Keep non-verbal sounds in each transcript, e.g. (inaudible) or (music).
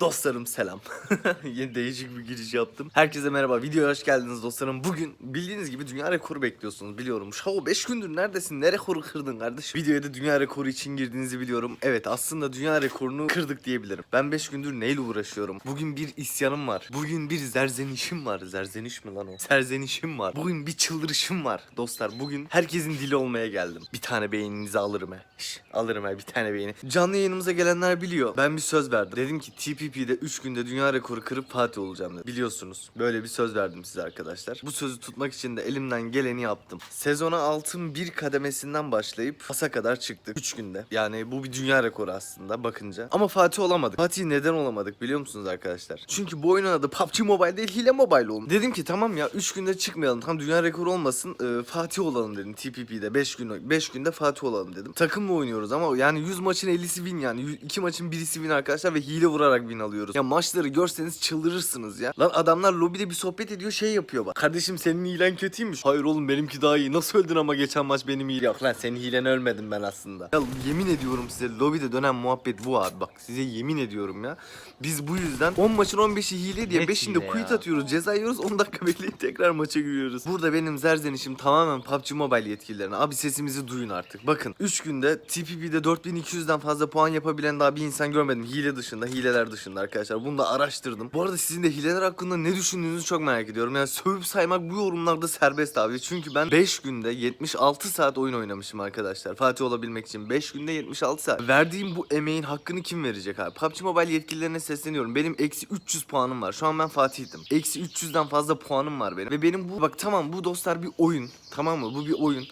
Dostlarım selam. (laughs) Yeni değişik bir giriş yaptım. Herkese merhaba. Videoya hoş geldiniz dostlarım. Bugün bildiğiniz gibi dünya rekoru bekliyorsunuz biliyorum. Şao 5 gündür neredesin? Ne rekoru kırdın kardeş? Videoya da dünya rekoru için girdiğinizi biliyorum. Evet aslında dünya rekorunu kırdık diyebilirim. Ben 5 gündür neyle uğraşıyorum? Bugün bir isyanım var. Bugün bir zerzenişim var. Zerzeniş mi lan o? Serzenişim var. Bugün bir çıldırışım var. Dostlar bugün herkesin dili olmaya geldim. Bir tane beyninizi alırım he. Şş, alırım he bir tane beyni. Canlı yayınımıza gelenler biliyor. Ben bir söz verdim. Dedim ki TPP'de 3 günde dünya rekoru kırıp Fatih olacağım dedim. Biliyorsunuz. Böyle bir söz verdim size arkadaşlar. Bu sözü tutmak için de elimden geleni yaptım. Sezona altın bir kademesinden başlayıp pasa kadar çıktık 3 günde. Yani bu bir dünya rekoru aslında bakınca. Ama Fatih olamadık. Fatih neden olamadık biliyor musunuz arkadaşlar? Çünkü bu oyunun adı PUBG Mobile değil Hile Mobile oldu. Dedim ki tamam ya 3 günde çıkmayalım. Tam dünya rekoru olmasın. e, Fatih olalım dedim TPP'de 5 gün 5 günde Fatih olalım dedim. Takımla oynuyoruz ama yani 100 maçın 50'si win yani. 2 maçın birisi win arkadaşlar ve hile vurarak win alıyoruz. Ya maçları görseniz çıldırırsınız ya. Lan adamlar lobide bir sohbet ediyor şey yapıyor bak. Kardeşim senin hilen kötüymüş. Hayır oğlum benimki daha iyi. Nasıl öldün ama geçen maç benim hile. Yok lan senin hilen ölmedim ben aslında. Ya yemin ediyorum size lobide dönen muhabbet bu abi. Bak size yemin ediyorum ya. Biz bu yüzden 10 maçın 15'i hile diye Net 5'inde hile quit atıyoruz. Ceza yiyoruz 10 dakika bekleyip (laughs) tekrar maça giriyoruz. Burada benim zerzenişim tamamen PUBG Mobile yetkililerine. Abi sesimizi duyun artık. Bakın 3 günde TPP'de 4200'den fazla puan yapabilen daha bir insan görmedim. Hile dışında, hileler dışında arkadaşlar. Bunu da araştırdım. Bu arada sizin de hileler hakkında ne düşündüğünüzü çok merak ediyorum. Yani sövüp saymak bu yorumlarda serbest abi. Çünkü ben 5 günde 76 saat oyun oynamışım arkadaşlar. Fatih olabilmek için 5 günde 76 saat. Verdiğim bu emeğin hakkını kim verecek abi? PUBG Mobile yetkililerine sesleniyorum. Benim eksi 300 puanım var. Şu an ben Fatih'tim. Eksi 300'den fazla puanım var benim. Ve benim bu bak tamam bu dostlar bir oyun. Tamam mı? Bu bir oyun.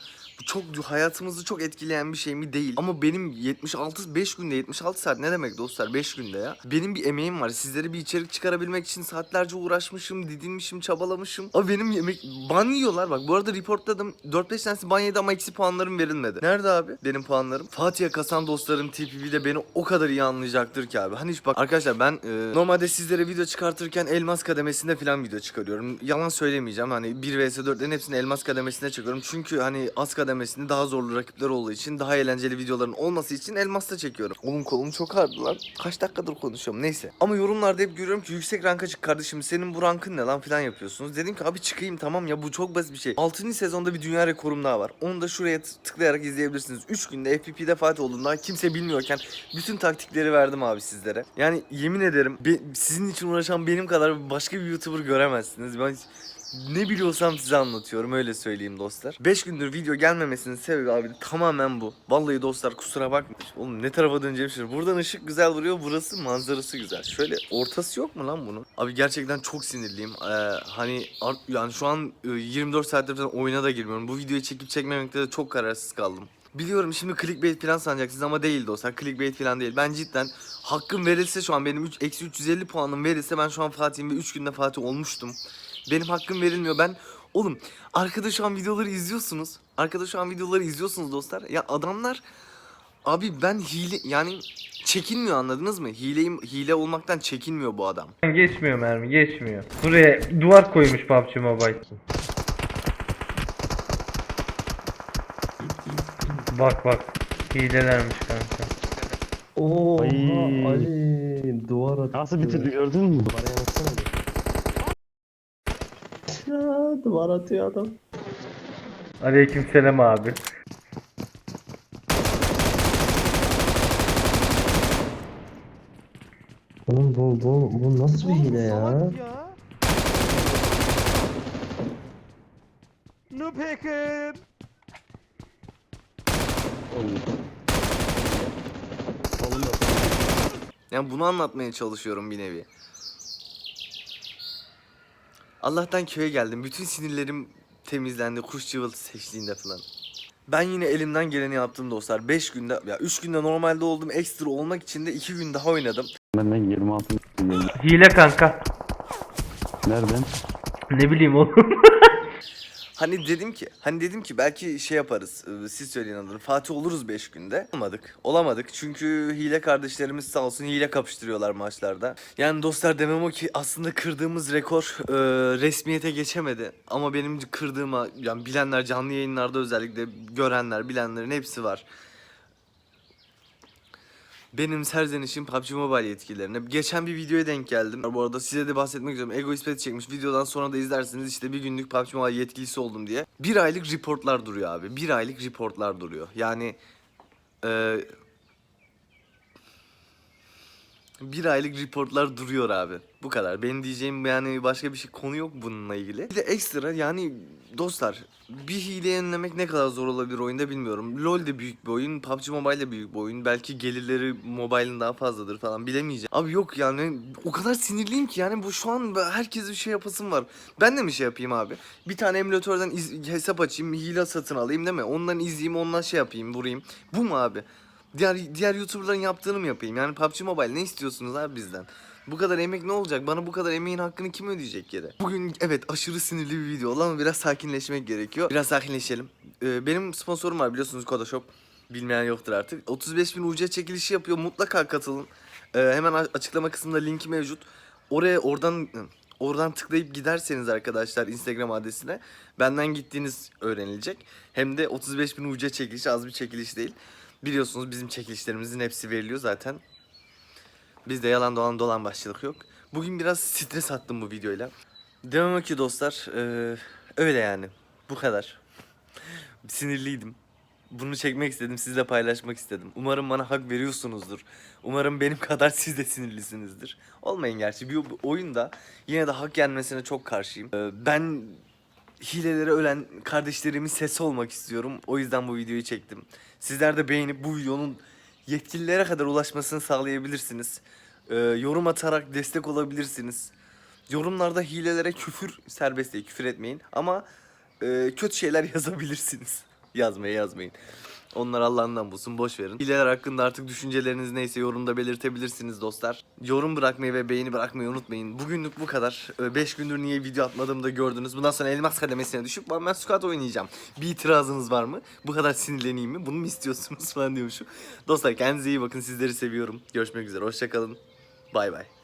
Çok hayatımızı çok etkileyen bir şey mi değil. Ama benim 76 5 günde 76 saat ne demek dostlar 5 günde ya. Benim bir emeğim var. Sizlere bir içerik çıkarabilmek için saatlerce uğraşmışım, didinmişim, çabalamışım. Ama benim yemek ban yiyorlar bak. Bu arada reportladım. 4-5 tanesi ban yedi ama eksi puanlarım verilmedi. Nerede abi benim puanlarım? Fatih'e kasan dostlarım TPV'de beni o kadar iyi anlayacaktır ki abi. Hani hiç bak arkadaşlar ben e, normalde sizlere video çıkartırken elmas kademesinde falan video çıkarıyorum. Yalan söylemeyeceğim. Hani 1 vs 4'lerin hepsini elmas kademesine çekiyorum. Çünkü hani az kademesinde daha zorlu rakipler olduğu için daha eğlenceli videoların olması için elmasta çekiyorum. Oğlum kolum çok ağrıdı lan. Kaç dakikadır konuşuyorum neyse. Ama yorumlarda hep görüyorum ki yüksek ranka çık kardeşim senin bu rankın ne lan falan yapıyorsunuz. Dedim ki abi çıkayım tamam ya bu çok basit bir şey. 6. sezonda bir dünya rekorum daha var. Onu da şuraya tıklayarak izleyebilirsiniz. 3 günde FPP'de Fatih olduğunda kimse bilmiyorken bütün taktikleri verdim abi sizlere. Yani yemin ederim be- sizin için uğraşan benim kadar başka bir YouTuber göremezsiniz. Ben ne biliyorsam size anlatıyorum öyle söyleyeyim dostlar. 5 gündür video gelmemesinin sebebi abi tamamen bu. Vallahi dostlar kusura bakmayın. Oğlum ne tarafa döneceğim şimdi. Buradan ışık güzel vuruyor burası manzarası güzel. Şöyle ortası yok mu lan bunun? Abi gerçekten çok sinirliyim. Ee, hani ar- yani şu an e, 24 saattir falan oyuna da girmiyorum. Bu videoyu çekip çekmemekte de çok kararsız kaldım. Biliyorum şimdi clickbait falan sanacaksınız ama değil dostlar. Clickbait falan değil. Ben cidden hakkım verilse şu an benim 3, eksi 350 puanım verilse ben şu an Fatih'im ve 3 günde Fatih olmuştum. Benim hakkım verilmiyor. Ben oğlum arkada şu an videoları izliyorsunuz. Arkada şu an videoları izliyorsunuz dostlar. Ya adamlar abi ben hile yani çekinmiyor anladınız mı? Hileyim hile olmaktan çekinmiyor bu adam. Geçmiyor mermi geçmiyor. Buraya duvar koymuş PUBG Mobile. Bak bak. Hilelermiş kanka. Oo, Ay. Ali duvar atıyor. Nasıl bitirdi gördün mü? Duvara yansana Ya, duvar atıyor adam. Aleykümselam abi. Oğlum bu bu bu nasıl bir hile ya? Noob hacker. Yani bunu anlatmaya çalışıyorum bir nevi. Allah'tan köye geldim. Bütün sinirlerim temizlendi. Kuş cıvıltısı eşliğinde falan. Ben yine elimden geleni yaptım dostlar. 5 günde ya 3 günde normalde oldum. Ekstra olmak için de 2 gün daha oynadım. Benden 26 milyon. Hile kanka. Nereden? Ne bileyim oğlum. (laughs) Hani dedim ki, hani dedim ki belki şey yaparız. e, Siz söyleyin adını. Fatih oluruz 5 günde. Olamadık. Olamadık. Çünkü hile kardeşlerimiz sağ olsun hile kapıştırıyorlar maçlarda. Yani dostlar demem o ki aslında kırdığımız rekor e, resmiyete geçemedi. Ama benim kırdığıma yani bilenler canlı yayınlarda özellikle görenler, bilenlerin hepsi var. Benim serzenişim PUBG Mobile yetkililerine. Geçen bir videoya denk geldim. Bu arada size de bahsetmek istiyorum. Ego İspet çekmiş. Videodan sonra da izlersiniz. işte bir günlük PUBG Mobile yetkilisi oldum diye. Bir aylık reportlar duruyor abi. Bir aylık reportlar duruyor. Yani e, bir aylık reportlar duruyor abi. Bu kadar. Benim diyeceğim yani başka bir şey konu yok bununla ilgili. Bir de ekstra yani dostlar bir hile önlemek ne kadar zor olabilir oyunda bilmiyorum. LoL de büyük bir oyun, PUBG Mobile de büyük bir oyun. Belki gelirleri mobile'ın daha fazladır falan bilemeyeceğim. Abi yok yani o kadar sinirliyim ki yani bu şu an herkes bir şey yapasım var. Ben de mi şey yapayım abi? Bir tane emülatörden hesap açayım, hile satın alayım değil mi? Ondan izleyeyim, ondan şey yapayım, vurayım. Bu mu abi? Diğer diğer YouTuber'ların yaptığını mı yapayım? Yani PUBG Mobile ne istiyorsunuz abi bizden? Bu kadar emek ne olacak? Bana bu kadar emeğin hakkını kim ödeyecek yere? Bugün evet aşırı sinirli bir video oldu ama biraz sakinleşmek gerekiyor. Biraz sakinleşelim. Ee, benim sponsorum var biliyorsunuz Kodoshop. Bilmeyen yoktur artık. 35 bin UC çekilişi yapıyor. Mutlaka katılın. Ee, hemen açıklama kısmında linki mevcut. Oraya oradan oradan tıklayıp giderseniz arkadaşlar Instagram adresine benden gittiğiniz öğrenilecek. Hem de 35 bin UC çekilişi az bir çekiliş değil. Biliyorsunuz bizim çekilişlerimizin hepsi veriliyor zaten. Bizde yalan dolan dolan başlık yok. Bugün biraz stres attım bu videoyla. Demem ki dostlar eee, öyle yani. Bu kadar. Sinirliydim. Bunu çekmek istedim, sizle paylaşmak istedim. Umarım bana hak veriyorsunuzdur. Umarım benim kadar siz de sinirlisinizdir. Olmayın gerçi. Bir, oyunda yine de hak yenmesine çok karşıyım. Eee, ben hilelere ölen kardeşlerimin sesi olmak istiyorum. O yüzden bu videoyu çektim. Sizler de beğenip bu videonun yetkililere kadar ulaşmasını sağlayabilirsiniz. Ee, yorum atarak destek olabilirsiniz. Yorumlarda hilelere küfür serbest değil, küfür etmeyin. Ama e, kötü şeyler (laughs) yazabilirsiniz. Yazmayı yazmayın. Onlar Allah'ından bulsun boş verin. Hileler hakkında artık düşünceleriniz neyse yorumda belirtebilirsiniz dostlar. Yorum bırakmayı ve beğeni bırakmayı unutmayın. Bugünlük bu kadar. 5 gündür niye video atmadığımı da gördünüz. Bundan sonra elmas kademesine düşüp ben squat oynayacağım. Bir itirazınız var mı? Bu kadar sinirleneyim mi? Bunu mu istiyorsunuz (laughs) falan diyormuşum. Dostlar kendinize iyi bakın. Sizleri seviyorum. Görüşmek üzere. Hoşçakalın. Bay bay.